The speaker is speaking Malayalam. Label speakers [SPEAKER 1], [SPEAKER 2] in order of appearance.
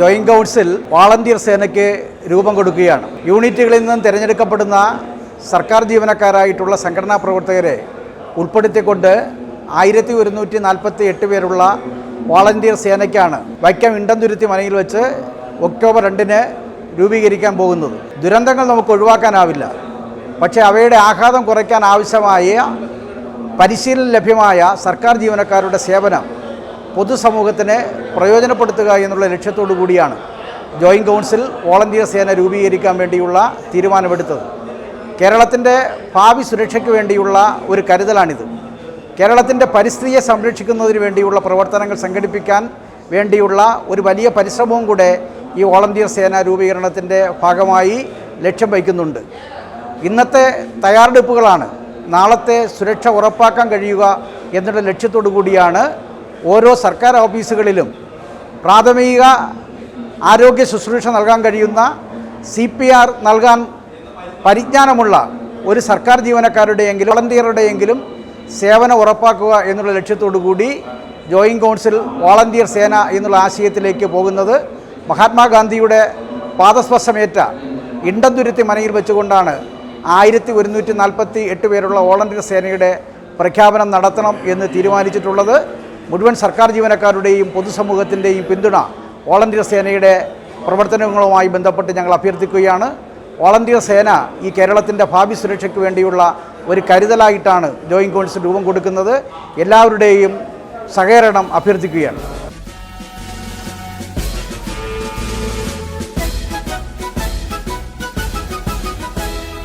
[SPEAKER 1] ജോയിന്റ് കൗൺസിൽ വാളണ്ടിയർ സേനയ്ക്ക് രൂപം കൊടുക്കുകയാണ്. യൂണിറ്റുകളിൽ നിന്നും തിരഞ്ഞെടുക്കപ്പെടുന്ന സർക്കാർ ജീവനക്കാരായിട്ടുള്ള സംഘടനാ പ്രവർത്തകരെ ഉൾപ്പെടുത്തിക്കൊണ്ട് ആയിരത്തി ഒരുന്നൂറ്റി നാൽപ്പത്തി എട്ട് പേരുള്ള വാളണ്ടിയർ സേനയ്ക്കാണ് വൈക്കം ഇണ്ടംതുരുത്തി മനയിൽ വെച്ച് ഒക്ടോബർ രണ്ടിന് രൂപീകരിക്കാൻ പോകുന്നത്. ദുരന്തങ്ങൾ നമുക്ക് ഒഴിവാക്കാനാവില്ല. പക്ഷേ അവയുടെ ആഘാതം കുറയ്ക്കാൻ ആവശ്യമായ പരിശീലനം ലഭ്യമായ സർക്കാർ ജീവനക്കാരുടെ സേവനം പൊതുസമൂഹത്തിന് പ്രയോജനപ്പെടുത്തുക എന്നുള്ള ലക്ഷ്യത്തോടു കൂടിയാണ് ജോയിന്റ് കൗൺസിൽ വോളണ്ടിയർ സേന രൂപീകരിക്കാൻ വേണ്ടിയുള്ള തീരുമാനമെടുത്തത്. കേരളത്തിന്റെ ഭാവി സുരക്ഷയ്ക്ക് വേണ്ടിയുള്ള ഒരു കരുതലാണിത്. കേരളത്തിന്റെ പരിസ്ഥിതിയെ സംരക്ഷിക്കുന്നതിന് വേണ്ടിയുള്ള പ്രവർത്തനങ്ങൾ സംഘടിപ്പിക്കാൻ വേണ്ടിയുള്ള ഒരു വലിയ പരിശ്രമവും കൂടെ ഈ വോളണ്ടിയർ സേന രൂപീകരണത്തിന്റെ ഭാഗമായി ലക്ഷ്യം വയ്ക്കുന്നുണ്ട്. ഇന്നത്തെ തയ്യാറെടുപ്പുകളാണ് നാളത്തെ സുരക്ഷ ഉറപ്പാക്കാൻ കഴിയുക എന്നുള്ള ലക്ഷ്യത്തോടു കൂടിയാണ് ഓരോ സർക്കാർ ഓഫീസുകളിലും പ്രാഥമിക ആരോഗ്യ ശുശ്രൂഷ നൽകാൻ കഴിയുന്ന സി പി ആർ നൽകാൻ പരിജ്ഞാനമുള്ള ഒരു സർക്കാർ ജീവനക്കാരുടെയെങ്കിലും വോളണ്ടിയറുടെയെങ്കിലും സേവനം ഉറപ്പാക്കുക എന്നുള്ള ലക്ഷ്യത്തോടു കൂടി ജോയിന്റ് കൗൺസിൽ വോളണ്ടിയർ സേന എന്നുള്ള ആശയത്തിലേക്ക് പോകുന്നത് മഹാത്മാഗാന്ധിയുടെ പാദസ്പർശമേറ്റ ഇണ്ടന്തുരുത്തി മനയിൽ വെച്ചുകൊണ്ടാണ് ആയിരത്തി ഒരുന്നൂറ്റി നാൽപ്പത്തി എട്ട് പേരുള്ള വോളണ്ടിയർ സേനയുടെ പ്രഖ്യാപനം നടത്തണം എന്ന് തീരുമാനിച്ചിട്ടുള്ളത്. മുഴുവൻ സർക്കാർ ജീവനക്കാരുടെയും പൊതുസമൂഹത്തിന്റെയും പിന്തുണ വോളണ്ടിയർ സേനയുടെ പ്രവർത്തനങ്ങളുമായി ബന്ധപ്പെട്ട് ഞങ്ങൾ അഭ്യർത്ഥിക്കുകയാണ്. വോളണ്ടിയർ സേന ഈ കേരളത്തിന്റെ ഭാവി സുരക്ഷയ്ക്ക് വേണ്ടിയുള്ള ഒരു കരുതലായിട്ടാണ് ജോയിൻ കൗൺസിൽ രൂപം കൊടുക്കുന്നത്. എല്ലാവരുടെയും സഹകരണം അഭ്യർത്ഥിക്കുകയാണ്.